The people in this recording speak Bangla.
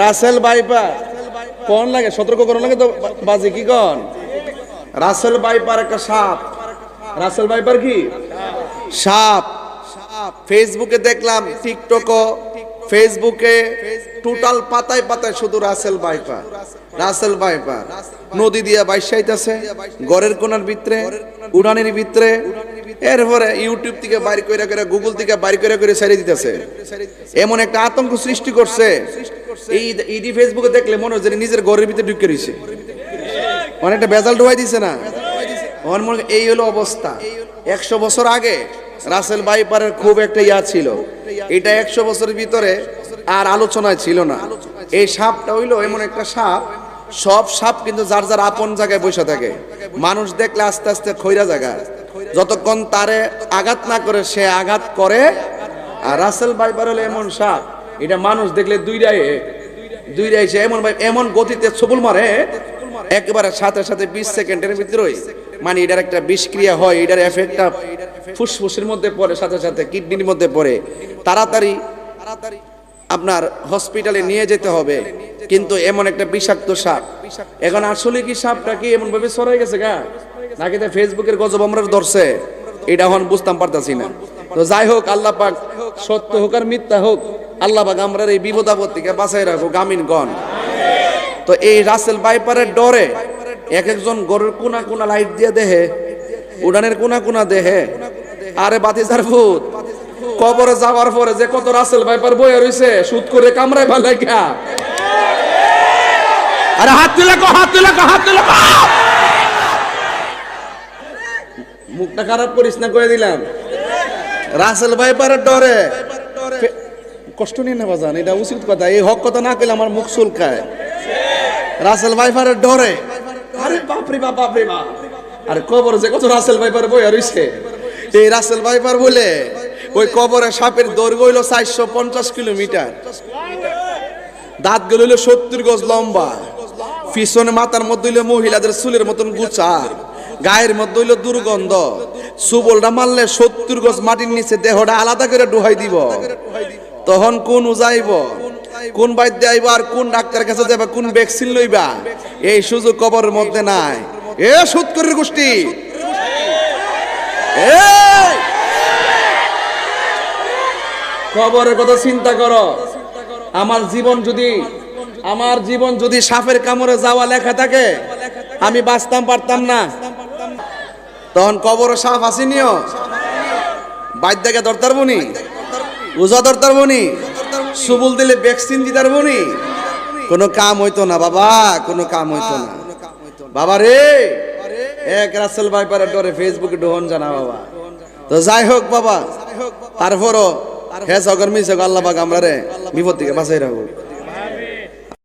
রাসেল বাইপার কোন লাগে? সতর্ক করুন লাগে তো বাজে, কি কন? রাসেল বাইপার একটা সাপ। রাসেল বাইপার কি? সাপ। ফেসবুকে দেখলাম, টিকটকও। ফেসবুকে টোটাল পাতায় পাতায় শুধু রাসেল বাইপার। রাসেল বাইপার। নদী দিয়া বাইসাইতেছে গড়ের কোনার ভিতরে উড়ানের ভিতরে। এরপরে ইউটিউব থেকে বাইর করে করে গুগল থেকে বাইর করে করে ছেড়ে দিতেছে। এমন একটা আতঙ্ক সৃষ্টি করছে। এই ইডি ফেসবুকে দেখলে মনে হচ্ছে নিজের ঘরের ভিতরে ঢুকে রয়েছে। অনেকটা বেজাল ঢুকাই দিছে না? এই হলো অবস্থা। একশো বছর আগে রাসেল বাইপারের খুব একটা ইয়া ছিল। এটা একশো বছরের ভিতরে আর আলোচনায় ছিল না। এই সাপটা হইল এমন একটা সাপ। সব সাপ কিন্তু যার যার আপন জায়গায় বসে থাকে। মানুষ দেখলে আস্তে আস্তে খৈরা জায়গা। যতক্ষণ তারে আঘাত না করে সে আঘাত করে। আর রাসেল বাইপার হলো এমন সাপ। এটা মানুষ দেখলে দুই দুইটাই দুইটাই সে এমন ভাই, এমন গতিতে ছবুল মারে, একেবারে সাথে সাথে বিশ সেকেন্ডের ভিতরে মানে এটার একটা বিষক্রিয়া হয়, এটার এফেক্টটা ফুসফুসের মধ্যে পড়ে, সাথে সাথে কিডনির মধ্যে পড়ে। তাড়াতাড়ি তাড়াতাড়ি আপনার হসপিটালে নিয়ে যেতে হবে, কিন্তু এমন একটা বিষাক্ত সাপ। এখন আসলে কি সাপটা কি এমন ভাবে সরাই গেছে গা? নাকি তো ফেসবুকের গজব আমরা ধরছে? এটা এখন বুঝতাম পারতাছি না। তো যাই হোক, আল্লাহ পাক সত্য হোক আর মিথ্যা হোক আল্লাহ পাক আমরা এই বিপদ আপদ থেকে বাঁচাই রাখো গামিনগণ তো এই রাসেল বাইপারের ডরে এক একজন গরুর কোনা কোনা লাইট দিয়ে দেহে, উড়ানের কোনা কোনা দেহে। আরে বাতিজার ভূত, কবরে যাওয়ার পরে যে কত রাসেল বাইপার বয়ে রইছে, সুদ করে কামড়ায় ভালো আরে হাত তুলে কো, হাত তুলে কো, হাত তুলে মুখটা খারাপ করিস না করে দিলাম। রাসেল বাইপারের ডরে কষ্ট নিয়ে নেওয়া যান, এটা উচিত কথা। এই হক কথা না কইলে আমার মুখ চুলকায়। রাসেল বাইপারের ডরে। আরে বাপরে বাপ বাপরে বাপ। আরে কবর যে কত রাসেল বাইপার বইয়া রইছে এই রাসেল বাইপার বলে, ওই কবরে সাপের দৈর্ঘ্য হইল চারশো পঞ্চাশ কিলোমিটার। দাঁতগুলো হইল সত্তর গজ লম্বা। পিছনে মাথার মধ্যে হইল মহিলাদের চুলের মতন গুচা গায়ের মধ্যে হইল দুর্গন্ধ। সুবলটা মারলে সত্তর গজ মাটির নিচে দেহটা আলাদা করে ডুহাই দিব। তখন কোন উজাইব? কোন বাইদ্য আইব আর কোন ডাক্তার কাছে যাবে কোন ভ্যাকসিন লইবা? এই সুযোগ কবরের মধ্যে নাই। এ সুৎকরের গোষ্ঠী! কবরের কথা চিন্তা করো। আমার জীবন যদি, আমার জীবন যদি সাপের কামড়ে যাওয়া লেখা থাকে, আমি বাঁচতাম পারতাম না। তখন কবর সাপ আসিনিও বাদ্যাকে দরতার বনি উজা তার মনি। সুবুল দিলে ভ্যাকসিন দিতার মনি। কোনো কাম হইতো না, বাবা, কোনো কাম হইতো না। বাবা রে, এক রাসেল ভাইপারের ডরে ফেসবুকে ডোহন জানা, বাবা। তো যাই হোক, বাবা, তারপরও হ্যাঁ সকর মিস আল্লাহ পাক আমরা রে বিপদ থেকে বাঁচাই রাখুক।